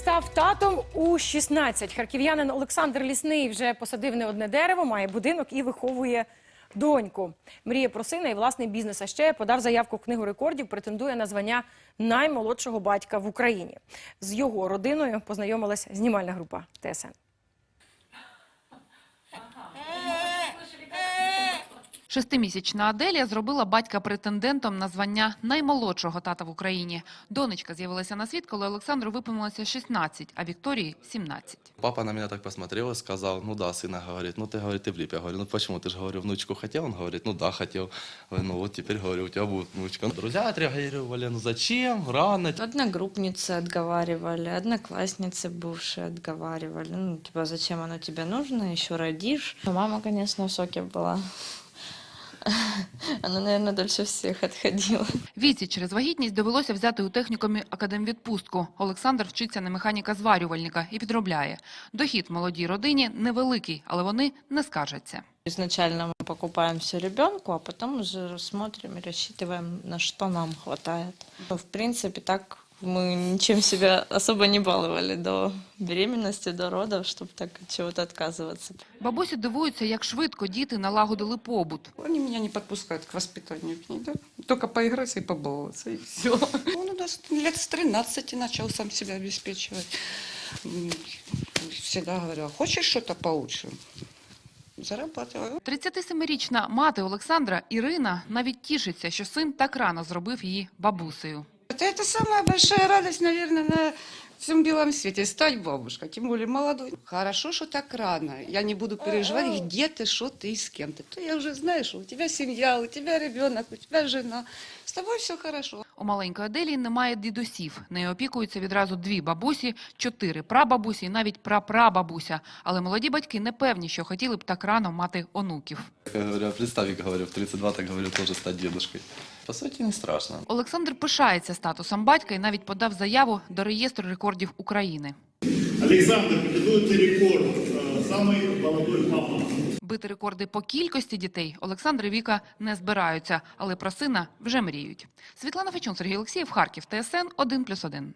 став татом у 16. Харків'янин Олександр Лісний вже посадив не одне дерево, має будинок і виховує доньку. Мріє про сина і власний бізнес. А ще подав заявку в книгу рекордів, претендує на звання наймолодшого батька в Україні. З його родиною познайомилась знімальна група ТСН. Шестимісячна Аделія зробила батька претендентом на звання наймолодшого тата в Україні. Донечка з'явилася на світ, коли Олександру виповнилося 16, а Вікторії 17. Папа на меня так посмотрел и сказал, ну да, сына, говорит, ну ты, говорит, ты влип. Я говорю, ну почему, ты же, говорю, внучку хотел? Он говорит, ну да, хотел. Говорю, ну вот теперь, говорю, у тебя будет внучка. Друзья отреагировали, ну зачем, рано. Одногруппницы отговаривали, одноклассницы бывшие отговаривали. Ну, типа, зачем оно тебе нужно, еще родишь. Но мама, конечно, в шоке была. Она, наверное, дольше всех отходила. Віці через вагітність довелося взяти у технікумі академвідпустку. Олександр вчиться на механіка-зварювальника і підробляє. Дохід молодій родині невеликий, але вони не скаржаться. Изначально мы покупаем все ребенку, а потом уже смотрим и рассчитываем, на что нам хватает. В принципе, так мы ничем себя особо не баловали до беременности, до родов, чтобы так от чего-то отказываться. Бабусі дивуються, як швидко діти налагодили побут. Они меня не подпускают к воспитанию к ней, да? Только поиграться и побаловаться, и все. Он у нас лет с 13 начал сам себя обеспечивать. М, Всегда говорю, а хочешь что-то получше? Зарабатываю. 37-річна мати Олександра Ірина навіть тішиться, що син так рано зробив її бабусею. Это, это самая большая радость, наверное, на всем белом свете, стать бабушкой, тем более молодой. Хорошо, что так рано. Я не буду переживать, где ты, что ты и с кем ты. То я уже знаю, что у тебя семья, у тебя ребенок, у тебя жена. С тобой все хорошо. У маленької Аделії немає дідусів. Нею опікуються відразу дві бабусі, чотири прабабусі і навіть прапрабабуся. Але молоді батьки не певні, що хотіли б так рано мати онуків. Я говорю, а представь, говорю, в 32 так говорю, тоже стать дедушкой. По сути, не страшно. Олександр пишається статусом батька і навіть подав заяву до реєстру рекордів України. Претендует рекорд. э, Самый молодой папа. Бити рекорди по кількості дітей Олександр і Віка не збираються, але про сина вже мріють. Світлана Фечун, Сергій Олексієв, Харків, ТСН 1+,1.